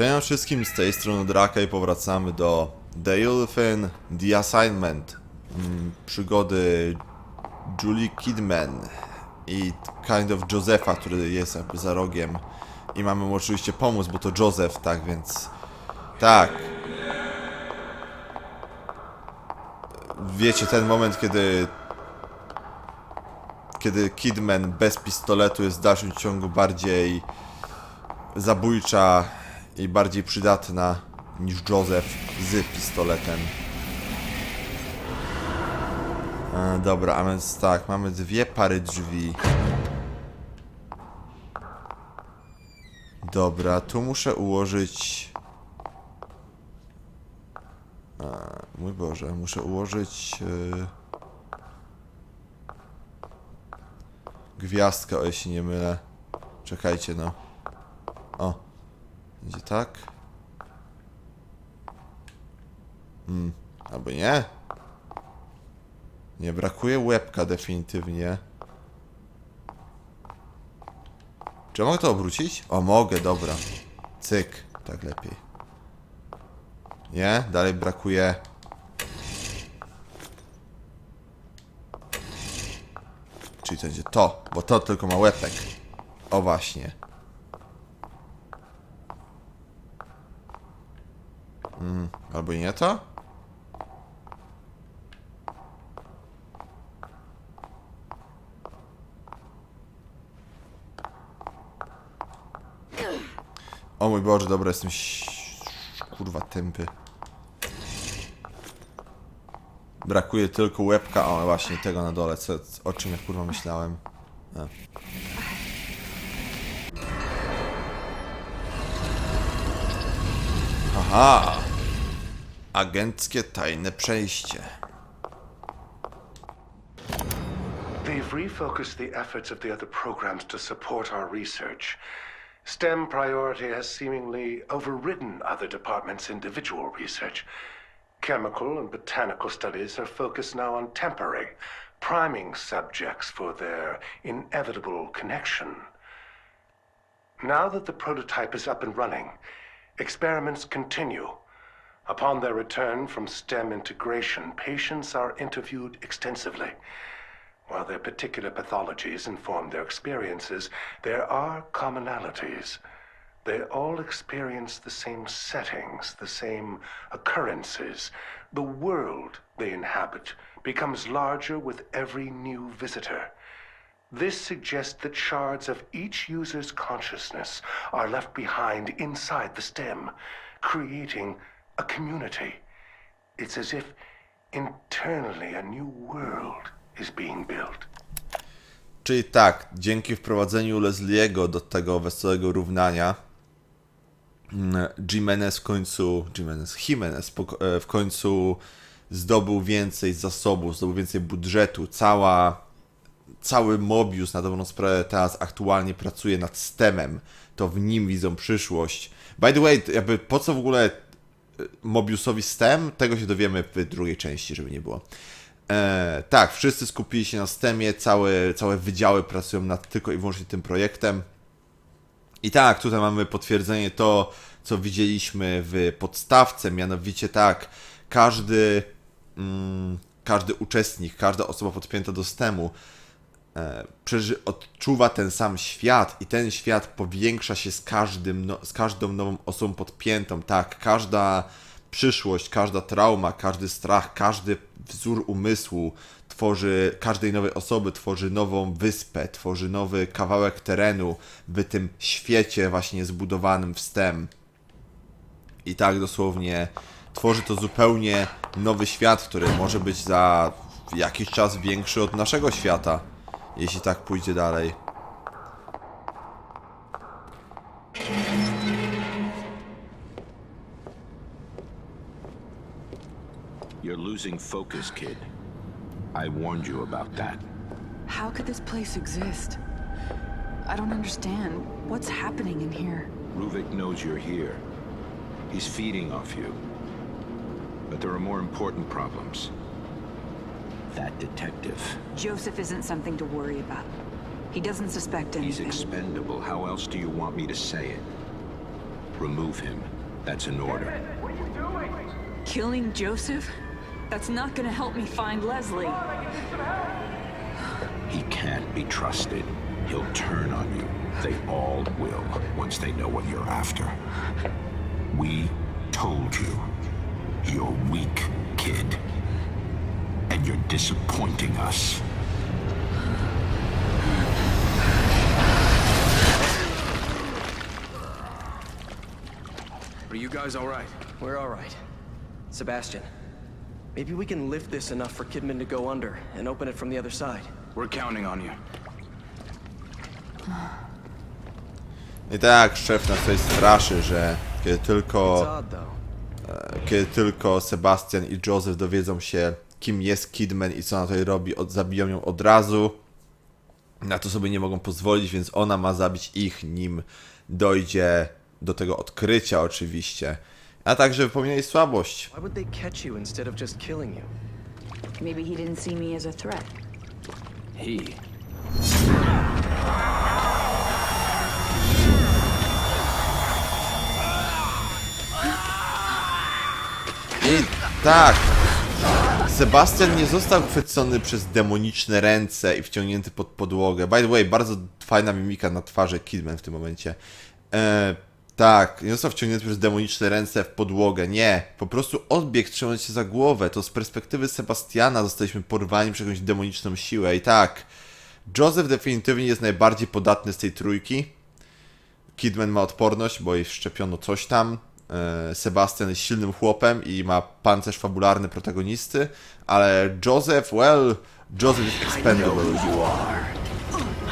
Cześć wszystkim, z tej strony Draka i powracamy do The Ulfin The Assignment mm, Przygody Julie Kidman i Kind of Josepha, który jest jakby za rogiem. I mamy mu oczywiście pomóc, bo to Joseph, tak więc tak. Wiecie ten moment, kiedy kiedy Kidman bez pistoletu jest w dalszym ciągu bardziej zabójcza i bardziej przydatna niż Joseph z pistoletem. E, dobra, a więc tak, mamy dwie pary drzwi. Dobra, tu muszę ułożyć... E, mój Boże, muszę ułożyć... E, gwiazdkę, o jeśli nie mylę. Czekajcie, no. O. Będzie tak. Hmm. Albo nie. Nie, brakuje łebka definitywnie. Czy ja mogę to obrócić? O, mogę, dobra. Cyk. Tak lepiej. Nie? Dalej brakuje... Czyli to będzie to, bo to tylko ma łepek. O właśnie. Mm, albo i nie to? O mój Boże, dobra, jestem kurwa tępy. Brakuje tylko łebka, o właśnie tego na dole, co, o czym ja kurwa myślałem. A. Aha! Agenckie tajne przejście. They've refocused the efforts of the other programs to support our research. STEM priority has seemingly overridden other departments' individual research. Chemical and botanical studies are focused now on temporary, priming subjects for their inevitable connection. Now that the prototype is up and running, experiments continue. Upon their return from STEM integration, patients are interviewed extensively. While their particular pathologies inform their experiences, there are commonalities. They all experience the same settings, the same occurrences. The world they inhabit becomes larger with every new visitor. This suggests that shards of each user's consciousness are left behind inside the stem, creating a community. It's as if internally a new world is being built. Czyli tak, dzięki wprowadzeniu Leslie'ego do tego wesołego równania, mm, Jimenez w końcu, Jimenez, Jimenez e, w końcu zdobył więcej zasobów, zdobył więcej budżetu. Cała, cały Mobius na dobrą sprawę teraz aktualnie pracuje nad STEMem. To w nim widzą przyszłość. By the way, jakby po co w ogóle Mobiusowi STEM? Tego się dowiemy w drugiej części, żeby nie było. E, tak, wszyscy skupili się na STEMie, całe, całe wydziały pracują nad tylko i wyłącznie tym projektem. I tak, tutaj mamy potwierdzenie to, co widzieliśmy w podstawce, mianowicie tak, każdy, mm, każdy uczestnik, każda osoba podpięta do STEMu przeży- odczuwa ten sam świat i ten świat powiększa się z, każdym, no, z każdą nową osobą podpiętą. Tak, każda przyszłość, każda trauma, każdy strach, każdy wzór umysłu tworzy, każdej nowej osoby tworzy nową wyspę, tworzy nowy kawałek terenu w tym świecie właśnie zbudowanym w STEM. I tak dosłownie tworzy to zupełnie nowy świat, który może być za jakiś czas większy od naszego świata, jeśli tak pójdzie dalej. You're losing focus, kid. I warned you about that. How could this place exist? I don't understand. What's happening in here? Ruvik knows you're here. He's feeding off you. But there are more important problems. That detective. Joseph isn't something to worry about. He doesn't suspect anything. He's expendable. How else do you want me to say it? Remove him. That's an order. What are you doing? Killing Joseph? That's not gonna help me find Leslie. He can't be trusted. He'll turn on you. They all will once they know what you're after. We told you. You're weak, kid. And you're disappointing us. Are you guys all right? We're all right. Sebastian, maybe we can lift this enough for Kidman to go under and open it from the other side. We're counting on you. I tak, szef nas tutaj straszy, że kiedy tylko, eh, kiedy tylko Sebastian i Joseph dowiedzą się, kim jest Kidman i co ona tutaj robi, od, zabiją ją od razu. Na to sobie nie mogą pozwolić, więc ona ma zabić ich, nim dojdzie do tego odkrycia oczywiście. A także wypomina jej słabość. Why would they catch you instead of just killing you? Maybe he didn't see me as a threat. He. I tak. Sebastian nie został chwycony przez demoniczne ręce i wciągnięty pod podłogę. By the way, bardzo fajna mimika na twarzy Kidman w tym momencie. E, tak, nie został wciągnięty przez demoniczne ręce w podłogę. Nie, po prostu odbiegł trzymając się za głowę. To z perspektywy Sebastiana zostaliśmy porwani przez jakąś demoniczną siłę. I tak, Joseph definitywnie jest najbardziej podatny z tej trójki. Kidman ma odporność, bo jej wszczepiono coś tam. E, Sebastian jest silnym chłopem i ma pancerz fabularny protagonisty, ale Joseph, well, Joseph jest expendable.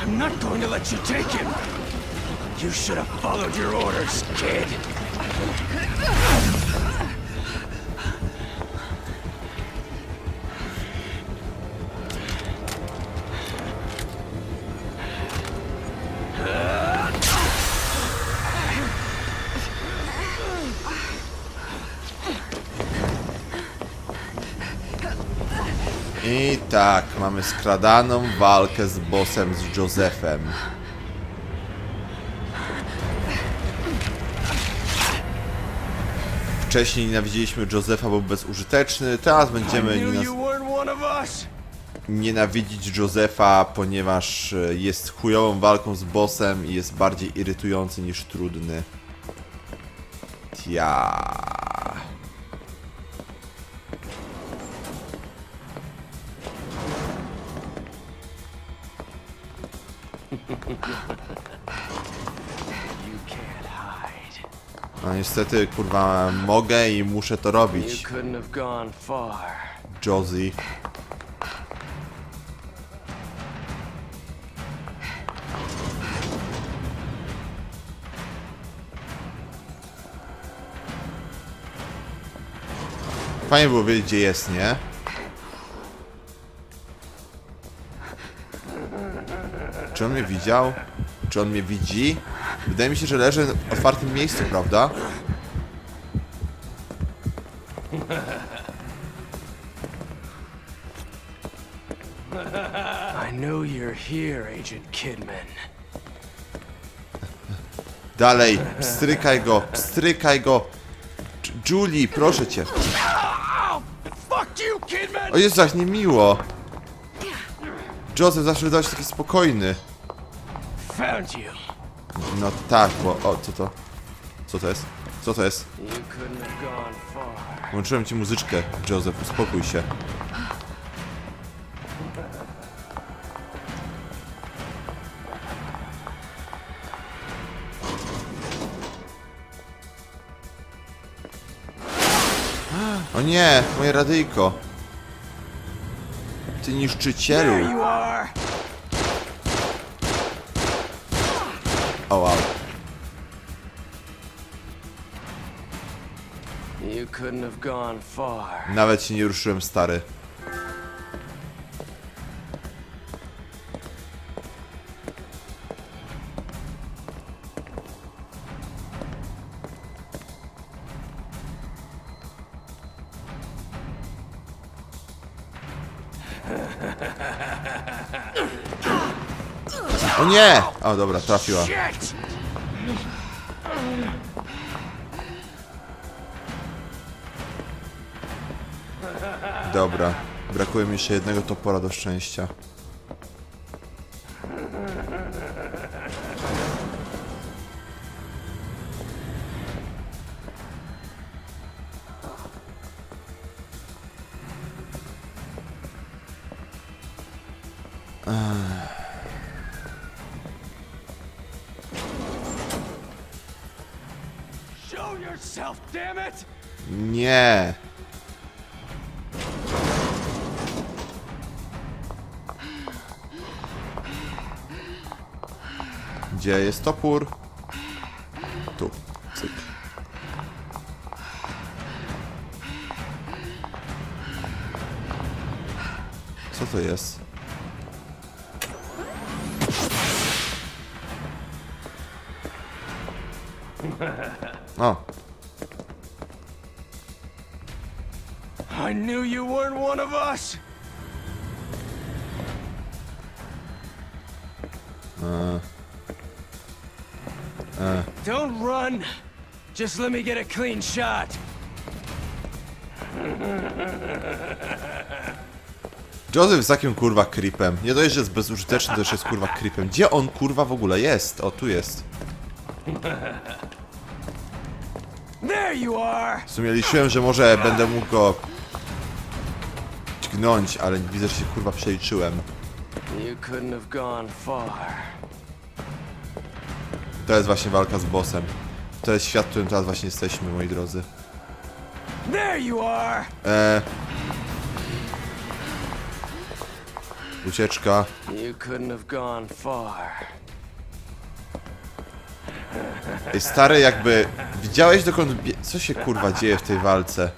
I'm not going to let you take him. You should have followed your orders, kid. Tak, mamy skradaną walkę z bossem, z Josephem. Wcześniej nienawidziliśmy Josepha, bo był bezużyteczny, teraz będziemy nienawidzić Josepha, ponieważ e, jest chujową walką z bossem i jest bardziej irytujący niż trudny. Tia. Niestety, kurwa, mogę i muszę to robić. Josie. Fajnie było wiedzieć, gdzie jest, nie? Czy on mnie widział? Czy on mnie widzi? Wydaje mi się, że leży w otwartym miejscu, prawda? I know you're here, Agent Kidman. Dalej, pstrykaj go, pstrykaj go. J- Julie, proszę cię. Fuck you, Kidman! O Jezu, jak niemiło. Joseph zawsze wydawał się taki spokojny. Found you. No tak, bo... O, co to? Co to jest? Co to jest? Włączyłem ci muzyczkę, Joseph, uspokój się. O nie, moje radyjko. Ty niszczycielu. There you are. O wow. You couldn't have gone far. Nawet się nie ruszyłem, stary. O nie! O, dobra, trafiła. Dobra. Brakuje mi jeszcze jednego topora do szczęścia. Nie! Gdzie jest topór? I knew you weren't one of us! Don't run! Just let me get a clean shot. Joseph jest takim kurwa creepem. Nie dość, że jest bezużyteczny, to jeszcze jest kurwa creepem. Gdzie on kurwa w ogóle jest? O, tu jest. There you are! W sumie liczyłem, że może będę mógł go ale widzę, że się kurwa przeliczyłem. To jest właśnie walka z bossem. To jest świat, w którym teraz właśnie jesteśmy, moi drodzy. There you are! Eee... Ucieczka. You couldn't have gone far. Ej, stary, jakby... Widziałeś dokąd... Co się kurwa dzieje w tej walce?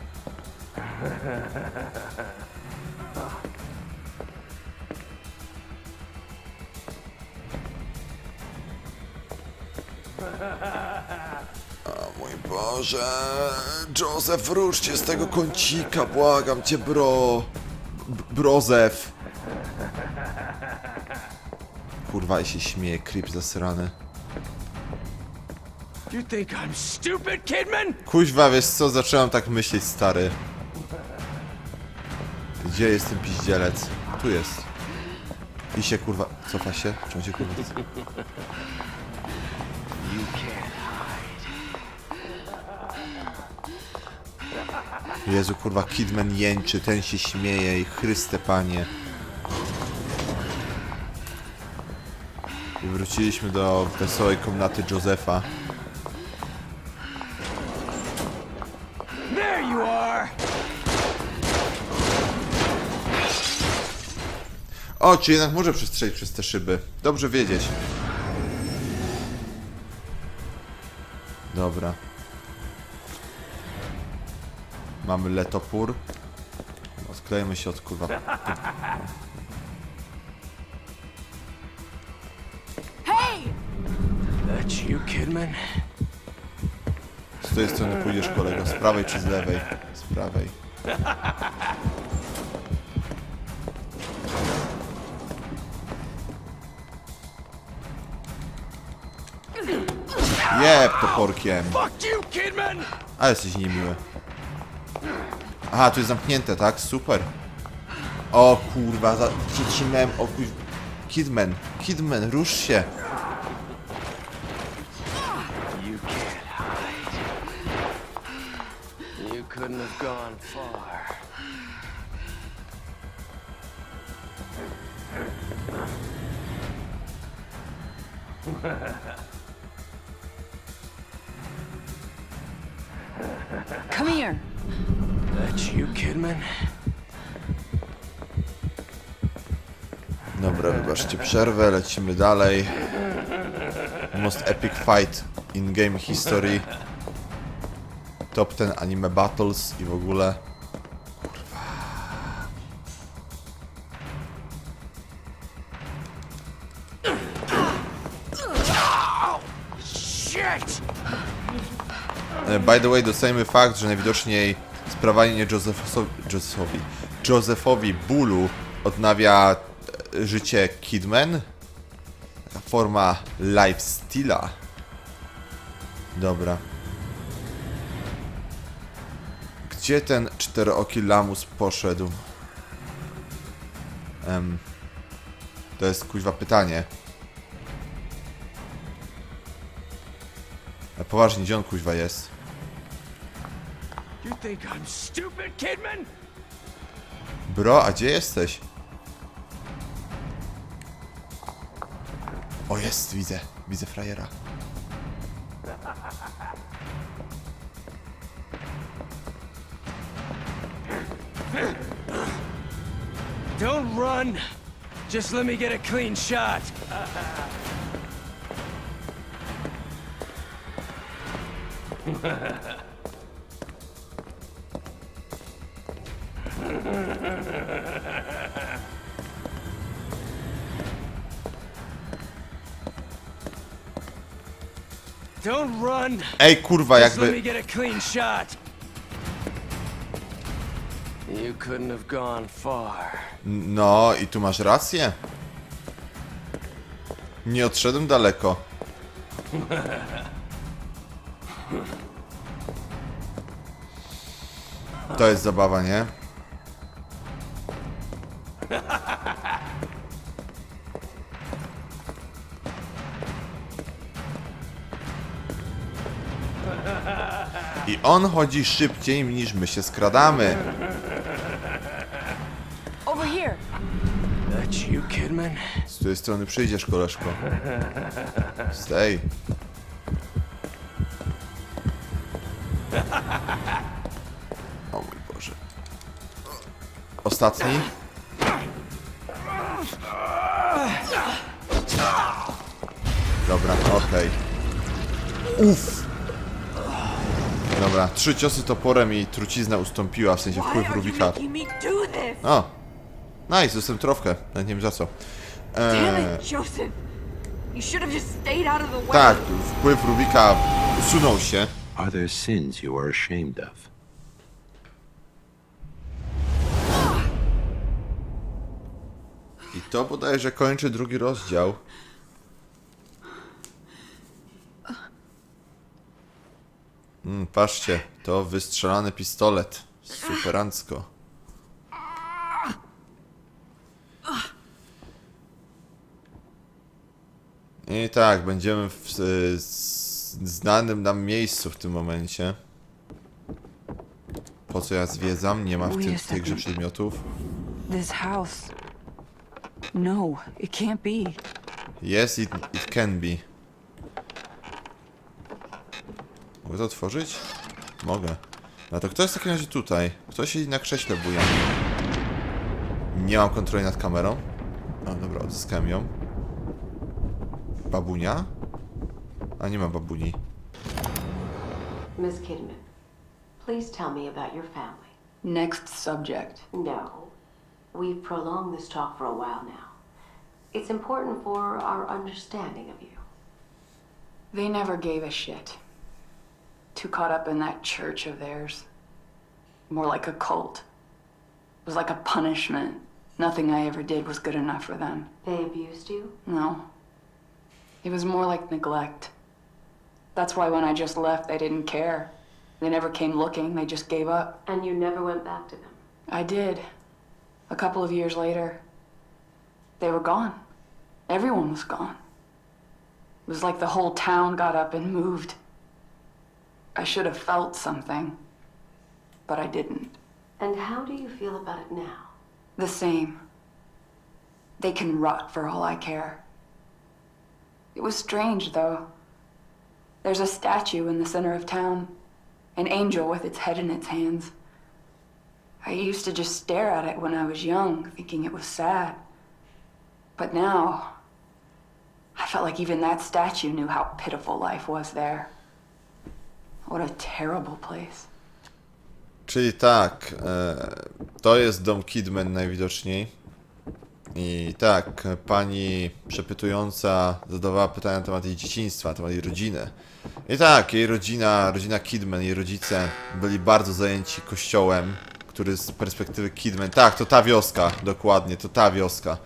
Boże... Joseph, ruszcie z tego kącika, błagam cię, bro... B Brozef. Kurwa, i się śmieje, creep zasrany. You think I'm stupid, Kidman? Kuźwa, wiesz co, zacząłem tak myśleć, stary. Gdzie jest ten piździelec? Tu jest. I się kurwa... Cofa się? On się kurwa... Jezu, kurwa, Kidman jęczy, ten się śmieje i chryste panie. I wróciliśmy do wesołej komnaty Josefa. O, czy jednak może przestrzelić przez te szyby. Dobrze wiedzieć. Dobra. Mamy letopór. Odklejmy się od kurwa. Hey! That you, Kidman? Z której strony pójdziesz kolego? Z prawej czy z lewej? Z prawej. Jeb toporkiem. Fuck you, Kidman! A jesteś niemiły. Aha, tu jest zamknięte, tak? Super. O kurwa, za... przytrzymałem o kuj... Kidman, Kidman, rusz się. You couldn't have gone far. Przerwę, lecimy dalej. Most epic fight in game history. Top 10 anime battles i w ogóle. Shit! E, By the way, doceniamy fakt, że najwidoczniej sprawianie Josephowi, Josephowi, Josephowi bólu odnawia życie Kidman. Forma lifestyla. Dobra. Gdzie ten czterooki lamus poszedł? Em, to jest kuźwa pytanie. A poważnie, gdzie on kuźwa jest? Bro, a gdzie jesteś? O, jest, widzę. Widzę frajera. Don't run. Just let me get a clean shot. Don't run. Ej, kurwa, let me jakby... get a clean shot. You couldn't have gone far. No, i tu masz rację. Nie odszedłem daleko. To jest zabawa, nie? On chodzi szybciej niż my się skradamy. Over here. That's you, Kidman. Z której strony przyjdziesz, koleżko? Z tej. O mój Boże. Ostatni? Dobra, okej. Uff. Dobra, trzy ciosy toporem i trucizna ustąpiła, w sensie wpływ Rubika. O! Nice, dostałem trofkę. Nawet nie wiem za co. Eee, tak, wpływ Rubika usunął się. Are there sins you are ashamed of? I to bodajże kończy drugi rozdział. Mm, patrzcie, to wystrzelany pistolet. Superancko. I tak, będziemy w y, znanym nam miejscu w tym momencie. Po co ja zwiedzam? Nie ma w, tym, w tej grze przedmiotów. This house. No, it can't be. Yes, it, it can be. Mogę to otworzyć? Mogę. No to kto jest w takim razie tutaj? Kto siedzi na krześle buja? Nie mam kontroli nad kamerą. O, dobra, odzyskałem ją. Babunia? A nie ma babuni. Miss Kidman, please tell me about your family. Next subject. No. We've prolonged this talk for a while now. It's important for our understanding of you. They never gave a shit. Too caught up in that church of theirs. More like a cult. It was like a punishment. Nothing I ever did was good enough for them. They abused you? No. It was more like neglect. That's why when I just left, they didn't care. They never came looking, they just gave up. And you never went back to them? I did. A couple of years later, they were gone. Everyone was gone. It was like the whole town got up and moved. I should have felt something, but I didn't. And how do you feel about it now? The same. They can rot for all I care. It was strange, though. There's a statue in the center of town, an angel with its head in its hands. I used to just stare at it when I was young, thinking it was sad. But now, I felt like even that statue knew how pitiful life was there. What a terrible place. Czyli tak, e, to jest dom Kidman najwidoczniej. I tak, pani przepytująca zadawała pytania na temat jej dzieciństwa, na temat jej rodziny. I tak, jej rodzina, rodzina Kidman, jej rodzice byli bardzo zajęci kościołem, który z perspektywy Kidman, tak, to ta wioska, dokładnie, to ta wioska.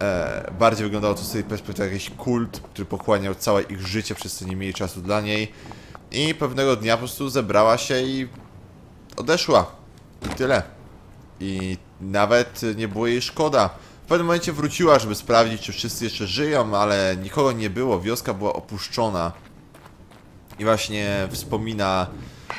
E, bardziej wyglądało to z tej perspektywy jak jakiś kult, który pochłaniał całe ich życie, przez co nie mieli czasu dla niej. I pewnego dnia po prostu zebrała się i odeszła. I tyle. I nawet nie było jej szkoda. W pewnym momencie wróciła, żeby sprawdzić, czy wszyscy jeszcze żyją, ale nikogo nie było. Wioska była opuszczona. I właśnie wspomina,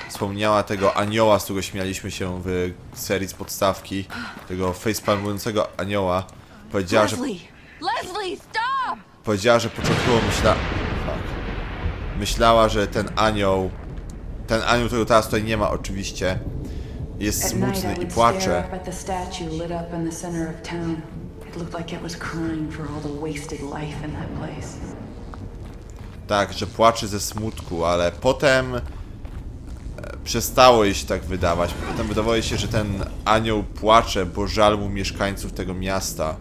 wspomniała tego anioła, z którego śmialiśmy się w serii z podstawki. Tego facepalmującego anioła. Powiedziała, że Leslie! Leslie, stop! Powiedziała, że początkowo myśla... Myślała, że ten anioł... Ten anioł, którego teraz tutaj nie ma oczywiście, jest smutny i płacze. Tak, że płacze ze smutku, ale potem... e, Przestało jej się tak wydawać. Potem wydawało się, że ten anioł płacze, bo żal mu mieszkańców tego miasta.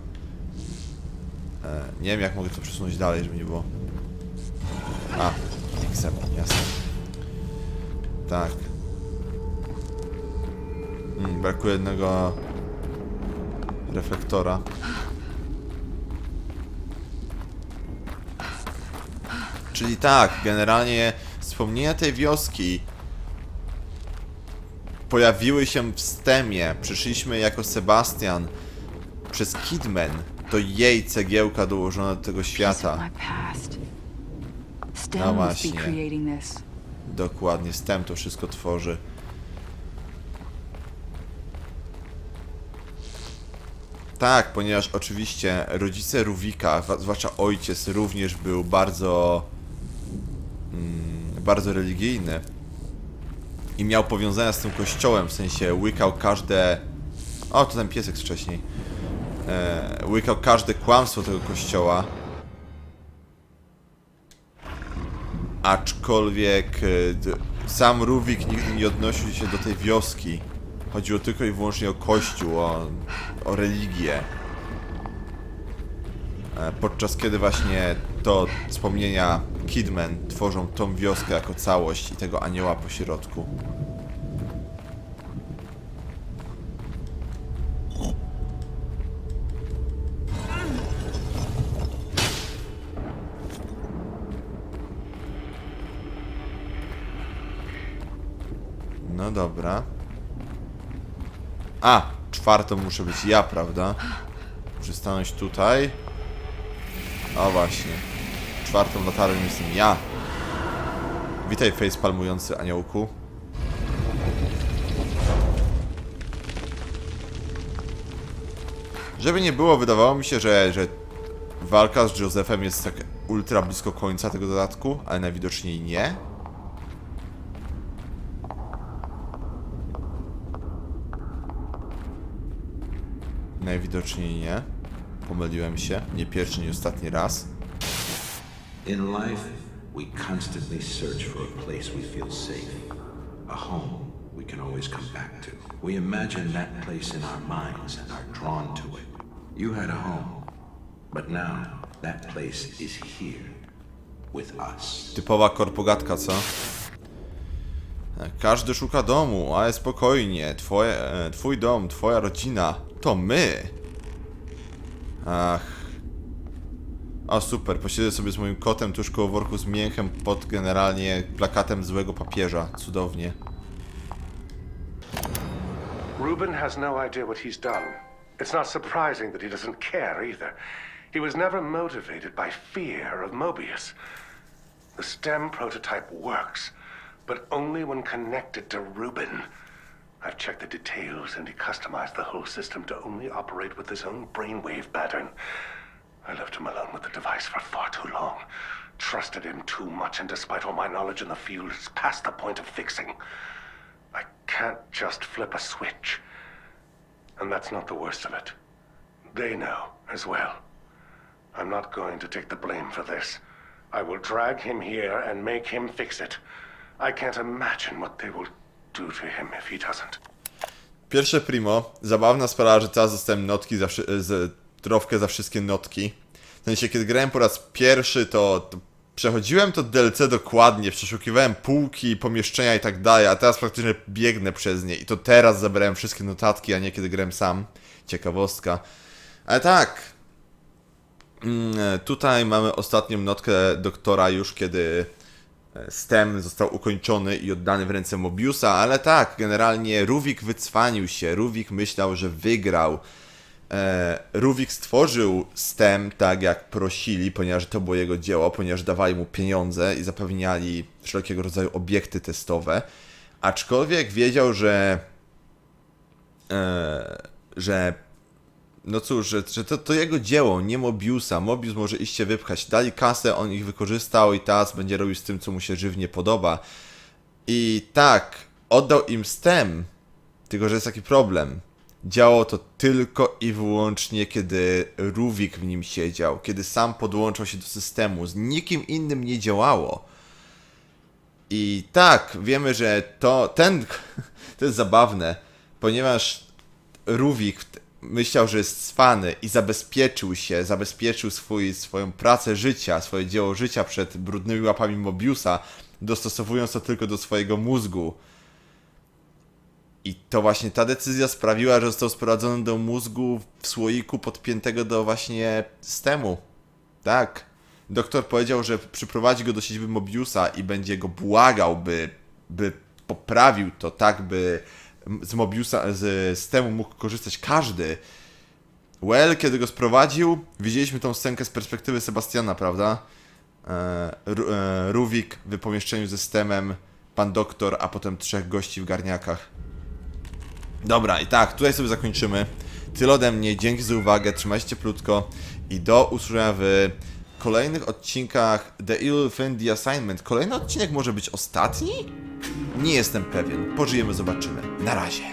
E, Nie wiem, jak mogę to przesunąć dalej, żeby nie było... A, X-em, jasne. Tak. Mm, brakuje jednego reflektora. Czyli tak, generalnie wspomnienia tej wioski pojawiły się w stemie. Przyszliśmy jako Sebastian przez Kidman. To jej cegiełka dołożona do tego świata. No właśnie. Dokładnie, stem to wszystko tworzy. Tak, ponieważ oczywiście rodzice Ruwika, zwłaszcza ojciec, również był bardzo. Mm, bardzo religijny. I miał powiązania z tym kościołem, w sensie łykał każde. O, to ten piesek wcześniej. E, łykał każde kłamstwo tego kościoła. Aczkolwiek e, sam Ruwik nigdy nie odnosił się do tej wioski. Chodziło tylko i wyłącznie o kościół, o, o religię. E, Podczas kiedy właśnie to wspomnienia Kidman tworzą tą wioskę jako całość i tego anioła po dobra. A, czwartą muszę być ja, prawda? Muszę stanąć tutaj. O właśnie. Czwartą latarnią jestem ja. Witaj, face palmujący aniołku. Żeby nie było, wydawało mi się, że, że walka z Josephem jest tak ultra blisko końca tego dodatku, ale najwidoczniej nie. Najwidoczniej nie. Pomyliłem się. Nie pierwszy, nie ostatni raz. In life, we constantly search for a place we feel safe, a home we can always come back to. We imagine that place in our minds and are drawn to it. You had a home, but now that place is here with us. Typowa korpogatka, co? Każdy szuka domu, ale spokojnie. Twoje, e, twój dom, twoja rodzina. To my. Ach. O super, posiedzę sobie z moim kotem tuż koło worku z mięchem pod generalnie plakatem złego papieża. Cudownie. Ruben has no idea what he's done. It's not surprising that he doesn't care either. He was never motivated by fear of Mobius. The STEM prototype works, but only when connected to Ruben. I've checked the details and he customized the whole system to only operate with his own brainwave pattern. I left him alone with the device for far too long. Trusted him too much, and despite all my knowledge in the field, it's past the point of fixing. I can't just flip a switch. And that's not the worst of it. They know as well. I'm not going to take the blame for this. I will drag him here and make him fix it. I can't imagine what they will do to him if he doesn't. Pierwsze primo, zabawna sprawa, że teraz dostałem notki za, wszy- z, trofkę za wszystkie notki. W sensie, kiedy grałem po raz pierwszy, to, to przechodziłem to DLC dokładnie, przeszukiwałem półki, pomieszczenia i tak dalej, a teraz praktycznie biegnę przez nie i to teraz zabrałem wszystkie notatki, a nie kiedy grałem sam. Ciekawostka. Ale tak, mm, tutaj mamy ostatnią notkę doktora już, kiedy e, STEM został ukończony i oddany w ręce Mobiusa, ale tak, generalnie Ruvik wycwanił się, Ruvik myślał, że wygrał. E, Ruvik stworzył STEM tak jak prosili, ponieważ to było jego dzieło, ponieważ dawali mu pieniądze i zapewniali wszelkiego rodzaju obiekty testowe. Aczkolwiek wiedział, że e, że no cóż, że, że to, to jego dzieło, nie Mobiusa. Mobius może iść się wypchać. Dali kasę, on ich wykorzystał i teraz będzie robił z tym, co mu się żywnie podoba. I tak, oddał im STEM, tylko że jest taki problem. Działało to tylko i wyłącznie, kiedy Ruvik w nim siedział, kiedy sam podłączał się do systemu. Z nikim innym nie działało. I tak, wiemy, że to ten. To jest zabawne, ponieważ Ruvik t- myślał, że jest cwany i zabezpieczył się, zabezpieczył swój, swoją pracę życia, swoje dzieło życia przed brudnymi łapami Mobiusa, dostosowując to tylko do swojego mózgu. I to właśnie ta decyzja sprawiła, że został sprowadzony do mózgu w słoiku podpiętego do właśnie stemu. Tak. Doktor powiedział, że przyprowadzi go do siedziby Mobiusa i będzie go błagał, by, by poprawił to tak, by z Mobiusa, z stemu mógł korzystać każdy. Well, kiedy go sprowadził, widzieliśmy tą scenkę z perspektywy Sebastiana, prawda? E, Ru- e, w pomieszczeniu ze stemem, pan doktor, a potem trzech gości w garniakach. Dobra, i tak, tutaj sobie zakończymy. Tyle ode mnie, dzięki za uwagę, trzymajcie się plutko i do usłyszenia w kolejnych odcinkach The Evil Within The Assignment. Kolejny odcinek może być ostatni? Nie jestem pewien. Pożyjemy, zobaczymy. Na razie.